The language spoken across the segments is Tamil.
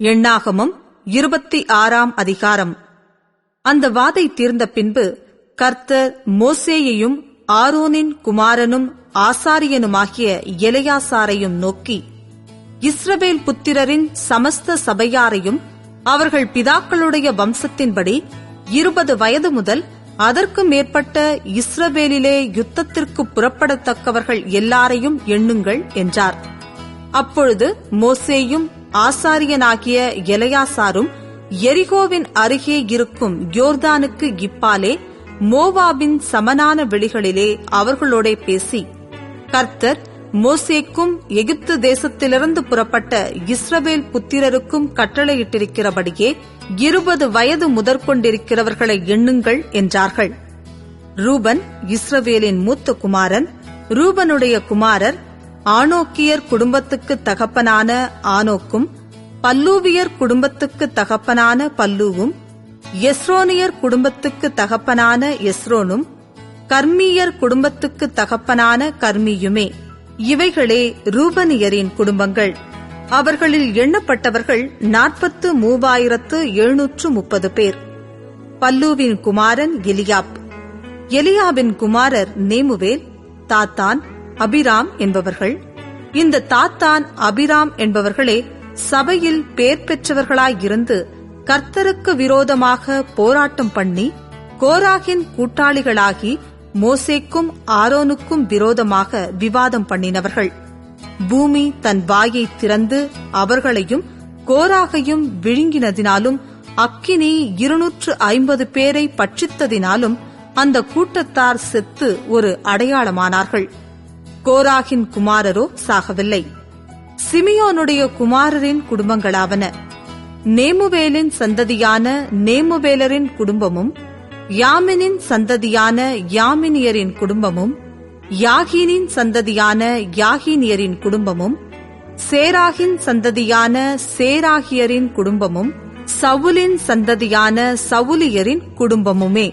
எண்ணாகமம் இருபத்தி ஆறாம் அதிகாரம். அந்த வாதை தீர்ந்த பின்பு கர்த்தர் மோசேயையும் ஆரோனின் குமாரனும் ஆசாரியனுமாகிய எலையாசாரையும் நோக்கி இஸ்ரவேல் புத்திரரின் சமஸ்த சபையாரையும் அவர்கள் பிதாக்களுடைய வம்சத்தின்படி இருபது வயது முதல் அதற்கு மேற்பட்ட இஸ்ரவேலிலே யுத்தத்திற்கு புறப்படத்தக்கவர்கள் எல்லாரையும் எண்ணுங்கள் என்றார். அப்பொழுது மோசேயும் ஆசாரியனாகிய எலையாசாரும் எரிகோவின் அருகே இருக்கும் யோர்தானுக்கு இப்பாலே மோவாபின் சமனான வெளிகளிலே அவர்களோடே பேசி கர்த்தர் மோசேக்கும் எகிப்து தேசத்திலிருந்து புறப்பட்ட இஸ்ரவேல் புத்திரருக்கும் கட்டளையிட்டிருக்கிறபடியே இருபது வயது முதற்கொண்டிருக்கிறவர்களை எண்ணுங்கள் என்றார்கள். ரூபன் இஸ்ரவேலின் மூத்த குமாரன் ரூபனுடைய குமாரர் ஆனோக்கியர் குடும்பத்துக்கு தகப்பனான ஆனோக்கும் பல்லூவியர் குடும்பத்துக்கு தகப்பனான பல்லூவும் எஸ்ரோனியர் குடும்பத்துக்கு தகப்பனான எஸ்ரோனும் கர்மியர் குடும்பத்துக்கு தகப்பனான கர்மியுமே. இவைகளே ரூபனியரின் குடும்பங்கள். அவர்களில் எண்ணப்பட்டவர்கள் நாற்பத்து மூவாயிரத்து எழுநூற்று முப்பது பேர். பல்லுவின் குமாரன் எலியாப். எலியாபின் குமாரர் நேமுவேல் தாத்தான் அபிராம் என்பவர்கள். இந்த தாத்தான் அபிராம் என்பவர்களே சபையில் பேர் பெற்றவர்களாயிருந்து கர்த்தருக்கு விரோதமாக போராட்டம் பண்ணி கோராகின் கூட்டாளிகளாகி மோசேக்கும் ஆரோனுக்கும் விரோதமாக விவாதம் பண்ணினவர்கள். பூமி தன் வாயை திறந்து அவர்களையும் கோராகையும் விழுங்கினதினாலும் அக்கினி இருநூற்று ஐம்பது பேரை பட்சித்ததினாலும் அந்த கூட்டத்தார் செத்து ஒரு அடையாளமானார்கள். கோராகின் குமாரரோ சாகவில்லை. சிமியோனுடைய குமாரரின் குடும்பங்களாவன. நேமுவேலின் சந்ததியான நேமுவேலரின் குடும்பமும் யாமினின் சந்ததியான யாமினியரின் குடும்பமும் யாகினின் சந்ததியான யாகினியரின் குடும்பமும் சேராகின் சந்ததியான சேராகியரின் குடும்பமும் சவுலின் சந்ததியான சவுலியரின் குடும்பமுமே.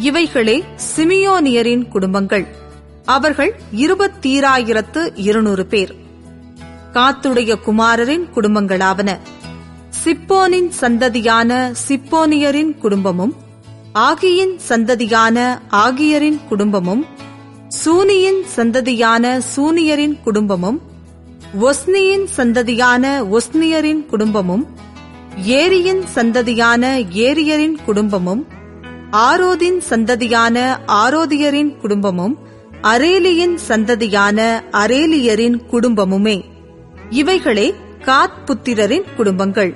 இவைகளே சிமியோனியரின் குடும்பங்கள். அவர்கள் இருபத்தீராயிரத்து இருநூறு பேர். காத்துடைய குமாரரின் குடும்பங்களாவன. சிப்போனின் சந்ததியான சிப்போனியரின் குடும்பமும் ஆகியின் சந்ததியான ஆகியரின் குடும்பமும் சூனியின் சந்ததியான சூனியரின் குடும்பமும் ஒஸ்னியின் சந்ததியான ஒஸ்னியரின் குடும்பமும் ஏரியின் சந்ததியான ஏரியரின் குடும்பமும் ஆரோதின் சந்ததியான ஆரோதியரின் குடும்பமும் அரேலியின் சந்ததியான அரேலியரின் குடும்பமுமே. இவைகளே காத் புத்திரரின் குடும்பங்கள்.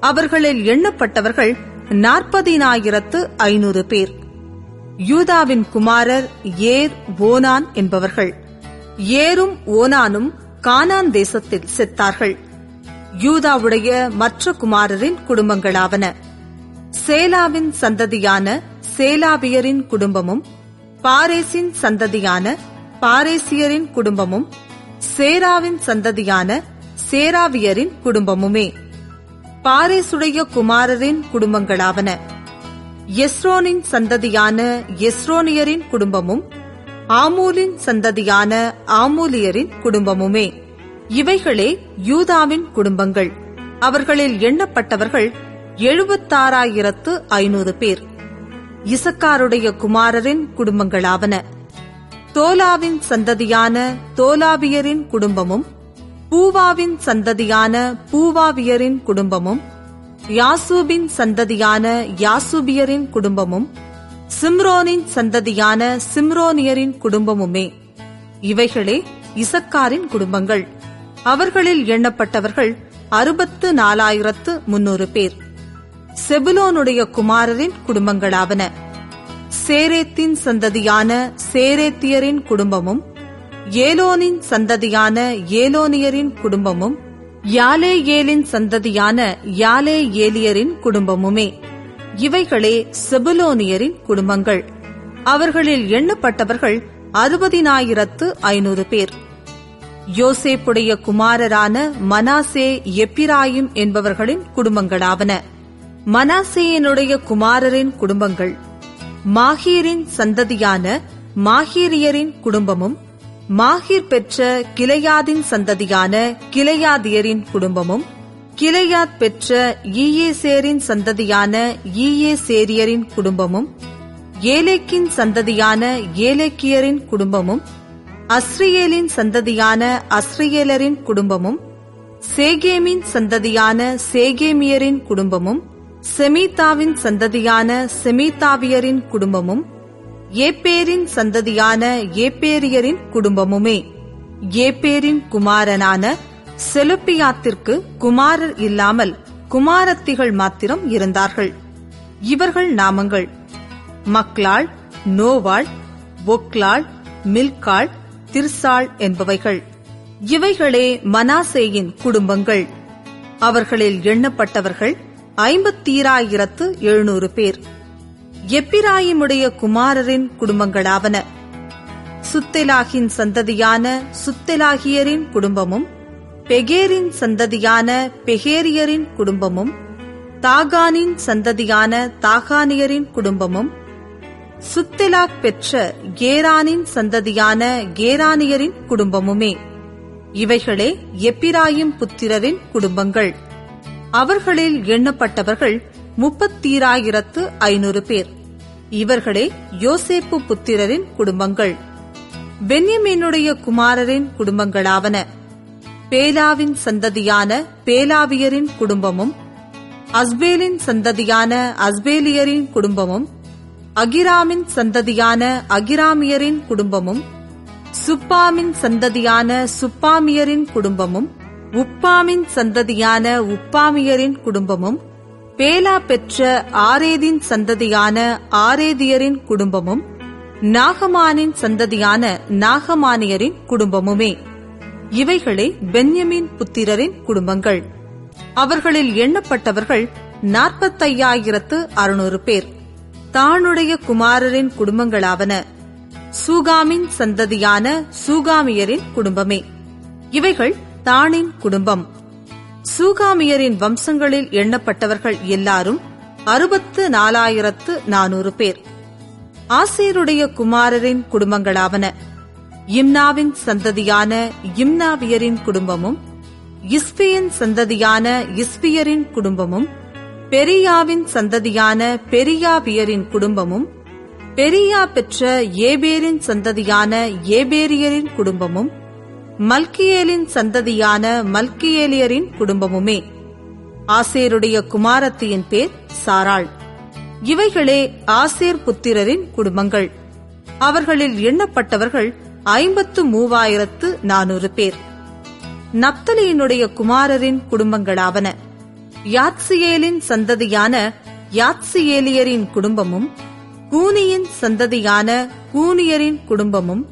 அவர்களில் எண்ணப்பட்டவர்கள் நாற்பதினாயிரத்து ஐநூறு பேர். யூதாவின் குமாரர் ஏர் ஓனான் என்பவர்கள். ஏரும் ஓனானும் கானான் தேசத்தில் செத்தார்கள். யூதாவுடைய மற்ற குமாரரின் குடும்பங்களாவன. சேலாவின் சந்ததியான சேலாவியரின் குடும்பமும் பாரேசின் சந்ததியான பாரேசியரின் குடும்பமும் சேராவின் சந்ததியான சேராவியரின் குடும்பமுமே. பாரேசுடைய குமாரரின் குடும்பங்களாவன. எஸ்ரோனின் சந்ததியான எஸ்ரோனியரின் குடும்பமும் ஆமூலின் சந்ததியான ஆமூலியரின் குடும்பமுமே. இவைகளே யூதாவின் குடும்பங்கள். அவர்களில் எண்ணப்பட்டவர்கள் எழுபத்தாறாயிரத்து ஐநூறு பேர். இசக்காருடைய குமாரரின் குடும்பங்களாவன. தோலாவின் சந்ததியான தோலாவியரின் குடும்பமும் பூவாவின் சந்ததியான பூவாவியரின் குடும்பமும் யாசூபின் சந்ததியான யாசூபியரின் குடும்பமும் சிம்ரோனின் சந்ததியான சிம்ரோனியரின் குடும்பமுமே. இவைகளே இசக்காரின் குடும்பங்கள். அவர்களில் எண்ணப்பட்டவர்கள் அறுபத்து நாலாயிரத்து முன்னூறு பேர். செபுலோனுடைய குமாரரின் குடும்பங்களாவன. சேரேத்தின் சந்ததியான சேரேத்தியரின் குடும்பமும் ஏலோனின் சந்ததியான ஏலோனியரின் குடும்பமும் யாலே ஏலின் சந்ததியான யாலே ஏலியரின் குடும்பமுமே. இவைகளே செபுலோனியரின் குடும்பங்கள். அவர்களில் எண்ணப்பட்டவர்கள் அறுபதினாயிரத்து ஐநூறு பேர். யோசேப்புடைய குமாரரான மனாசே எப்பிராயும் என்பவர்களின் குடும்பங்களாவன. மனாசேயனுடைய குமாரரின் குடும்பங்கள் மாஹீரின் சந்ததியான மாஹீரியரின் குடும்பமும் மாஹீர் பெற்ற கிளையாதின் சந்ததியான கிளையாதியரின் குடும்பமும் கிளையாத் பெற்ற ஈயேசேரின் சந்ததியான ஈயேசேரியரின் குடும்பமும் ஏலேக்கின் சந்ததியான ஏலேக்கியரின் குடும்பமும் அஸ்ரியேலின் சந்ததியான அஸ்ரியேலரின் குடும்பமும் சேகேமின் சந்ததியான சேகேமியரின் குடும்பமும் செமீதாவின் சந்ததியான செமீதாவியரின் குடும்பமும் ஏப்பேரின் சந்ததியான ஏப்பேரியரின் குடும்பமுமே. ஏப்பேரின் குமாரனான செலுப்பியாத்திற்கு குமாரர் இல்லாமல் குமாரத்திகள் மாத்திரம் இருந்தார்கள். இவர்கள் நாமங்கள். மக்லாள் நோவாள் ஒக்லாள் மில்காள் திர்சாள் என்பவைகள். இவைகளே மனாசேயின் குடும்பங்கள். அவர்களில் எண்ணப்பட்டவர்கள் ஐம்பத்தீராயிரத்து எழுநூறு பேர். எப்பிராயிமுடைய குமாரரின் குடும்பங்களாவன. சுத்தெலாகின் சந்ததியான சுத்தெலாகியரின் குடும்பமும் பெகேரின் சந்ததியான பெகேரியரின் குடும்பமும் தாகானின் சந்ததியான தாகானியரின் குடும்பமும் சுத்தெலாக் பெற்ற கேரானின் சந்ததியான கேரானியரின் குடும்பமுமே. இவைகளே எப்பிராயிம் புத்திரரின் குடும்பங்கள். அவர்களில் எண்ணப்பட்டவர்கள் முப்பத்தீராயிரத்து ஐநூறு பேர். இவர்களே யோசேப்பு புத்திரரின் குடும்பங்கள். பென்யமீனுடைய குமாரரின் குடும்பங்களாவன. பேலாவின் சந்ததியான பேலாவியரின் குடும்பமும் அஸ்பேலின் சந்ததியான அஸ்பேலியரின் குடும்பமும் அகிராமின் சந்ததியான அகிராமியரின் குடும்பமும் சுப்பாமின் சந்ததியான சுப்பாமியரின் குடும்பமும் உப்பாமின் சந்ததியான உப்பாமியரின் குடும்பமும் பேலா பெற்ற ஆரேதின் சந்ததியான ஆரேதியரின் குடும்பமும் நாகமானின் சந்ததியான நாகமானியரின் குடும்பமுமே. இவைகளே பென்யமின் புத்திரரின் குடும்பங்கள். அவர்களில் எண்ணப்பட்டவர்கள் நாற்பத்தையாயிரத்து அறுநூறு பேர். தானுடைய குமாரரின் குடும்பங்களாவன. சூகாமின் சந்ததியான சூகாமியரின் குடும்பமே. இவைகள் தானின் குடும்பம். சூகாமியரின் வம்சங்களில் எண்ணப்பட்டவர்கள் எல்லாரும் அறுபத்து நாலாயிரத்து நானூறு பேர். ஆசேருடைய குமாரரின் குடும்பங்களாவன. இம்னாவின் சந்ததியான இம்னாவியரின் குடும்பமும் இஸ்பியின் சந்ததியான இஸ்பியரின் குடும்பமும் பெரியாவின் சந்ததியான பெரியாவியரின் குடும்பமும் பெரியா பெற்ற ஏபேரின் சந்ததியான ஏபேரியரின் குடும்பமும் மல்கியேலின் சந்ததியான மல்கியேலியரின் குடும்பமுமே. ஆசேருடைய குமாரத்தியின் பேர் சாராள். இவைகளே ஆசேர் புத்திரரின் குடும்பங்கள். அவர்களில் எண்ணப்பட்டவர்கள் ஐம்பத்து மூவாயிரத்து நானூறு பேர். நப்தலியினுடைய குமாரரின் குடும்பங்களாவன. யாத்சியேலின் சந்ததியான யாத்சியேலியரின் குடும்பமும் கூனியின் சந்ததியான கூனியரின் குடும்பமும்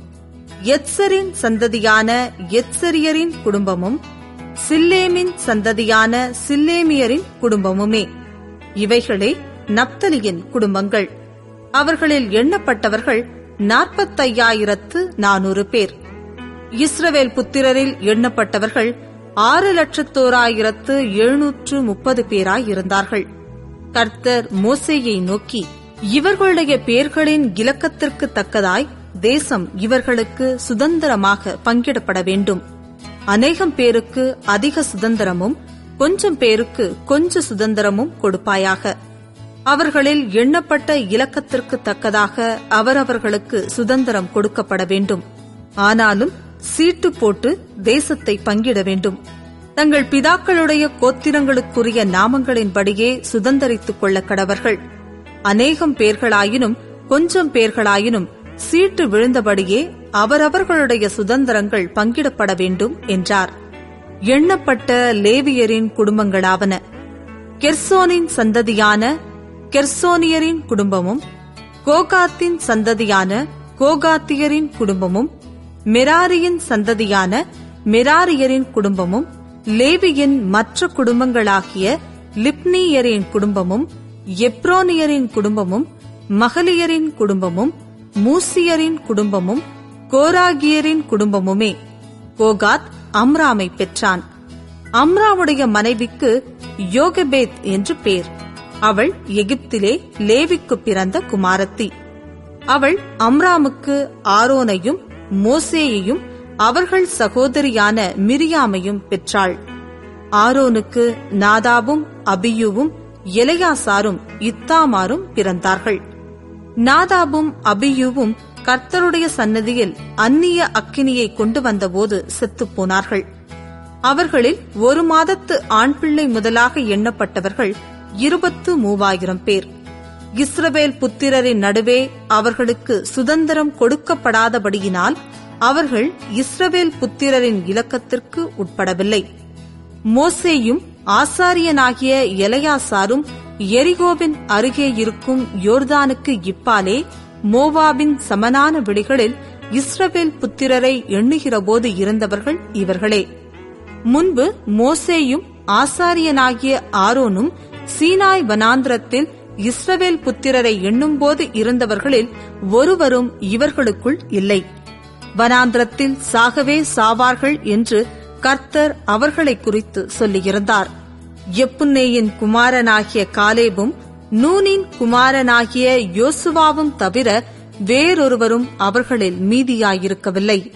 எத்சரின் சந்ததியான எத்சரியரின் குடும்பமும் சில்லேமின் சந்ததியான சில்லேமியரின் குடும்பமுமே. இவைகளே நப்தலியின் குடும்பங்கள். அவர்களில் எண்ணப்பட்டவர்கள் நாற்பத்தையாயிரத்து நானூறு பேர். இஸ்ரவேல் புத்திரரில் எண்ணப்பட்டவர்கள் ஆறு லட்சத்தோராயிரத்து எழுநூற்று முப்பது பேராயிருந்தார்கள். கர்த்தர் மோசேயை நோக்கி இவர்களுடைய பேர்களின் இலக்கத்திற்கு தக்கதாய் தேசம் இவர்களுக்கு சுதந்திரமாக பங்கிடப்பட வேண்டும். அநேகம் பேருக்கு அதிக சுதந்திரமும் கொஞ்சம் பேருக்கு கொஞ்ச சுதந்திரமும் கொடுப்பாயாக. அவர்களில் எண்ணப்பட்ட இலக்கத்திற்கு தக்கதாக அவரவர்களுக்கு சுதந்திரம் கொடுக்கப்பட வேண்டும். ஆனாலும் சீட்டு போட்டு தேசத்தை பங்கிட வேண்டும். தங்கள் பிதாக்களுடைய கோத்திரங்களுக்குரிய நாமங்களின்படியே சுதந்திரித்துக் கொள்ள கடவர்கள். அநேகம் பேர்களாயினும் கொஞ்சம் பேர்களாயினும் சீட்டு விழுந்தபடியே அவரவர்களுடைய சுதந்திரங்கள் பங்கிடப்பட வேண்டும் என்றார். எண்ணப்பட்ட லேவியரின் குடும்பங்களாவன. கெர்சோனின் சந்ததியான கெர்சோனியரின் குடும்பமும் கோகாத்தின் சந்ததியான கோகாத்தியரின் குடும்பமும் மெராரியின் சந்ததியான மெராரியரின் குடும்பமும் லேவியின் மற்ற குடும்பங்களாகிய லிப்னியரின் குடும்பமும் எப்ரோனியரின் குடும்பமும் மகளியரின் குடும்பமும் மூசியரின் குடும்பமும் கோராகியரின் குடும்பமுமே கோகாத் அம்ராமை பெற்றான். அம்ராவுடைய மனைவிக்கு யோகபேத் என்று பேர். அவள் எகிப்திலே லேவிக்கு பிறந்த குமாரத்தி. அவள் அம்ராமுக்கு ஆரோனையும் மோசேயையும் அவர்கள் சகோதரியான மிரியாமையும் பெற்றாள். ஆரோனுக்கு நாதாவும் அபியூவும் எலையாசாரும் இத்தாமாரும் பிறந்தார்கள். நாதாபும் அபியூவும் கர்த்தருடைய சன்னதியில் அந்நிய அக்கினியை கொண்டு வந்தபோது செத்துப்போனார்கள் அவர்களில் ஒரு மாதத்து ஆண் பிள்ளை முதலாக எண்ணப்பட்டவர்கள் இருபத்து மூவாயிரம் பேர். இஸ்ரவேல் புத்திரரின் நடுவே அவர்களுக்கு சுதந்திரம் கொடுக்கப்படாதபடியினால் அவர்கள் இஸ்ரவேல் புத்திரரின் இலக்கத்திற்கு உட்படவில்லை. மோசேயும் ஆசாரியனாகிய எலையாசாரும் எரிகோவின் அருகே இருக்கும் யோர்தானுக்கு இப்பாலே மோவாபின் சமனான விழிகளில் இஸ்ரவேல் புத்திரரை எண்ணுகிறபோது இருந்தவர்கள் இவர்களே. முன்பு மோசேயும் ஆசாரியனாகிய ஆரோனும் சீனாய் வனாந்திரத்தில் இஸ்ரவேல் புத்திரரை எண்ணும்போது இருந்தவர்களில் ஒருவரும் இவர்களுக்குள் இல்லை. வனாந்திரத்தில் சாகவே சாவார்கள் என்று கர்த்தர் அவர்களை குறித்து சொல்லியிருந்தார். எப்புன்னேயின் குமாரனாகிய காலேபும் நூனின் குமாரனாகிய யோசுவாவும் தவிர வேறொருவரும் அவர்களில் மீதியாயிருக்கவில்லை.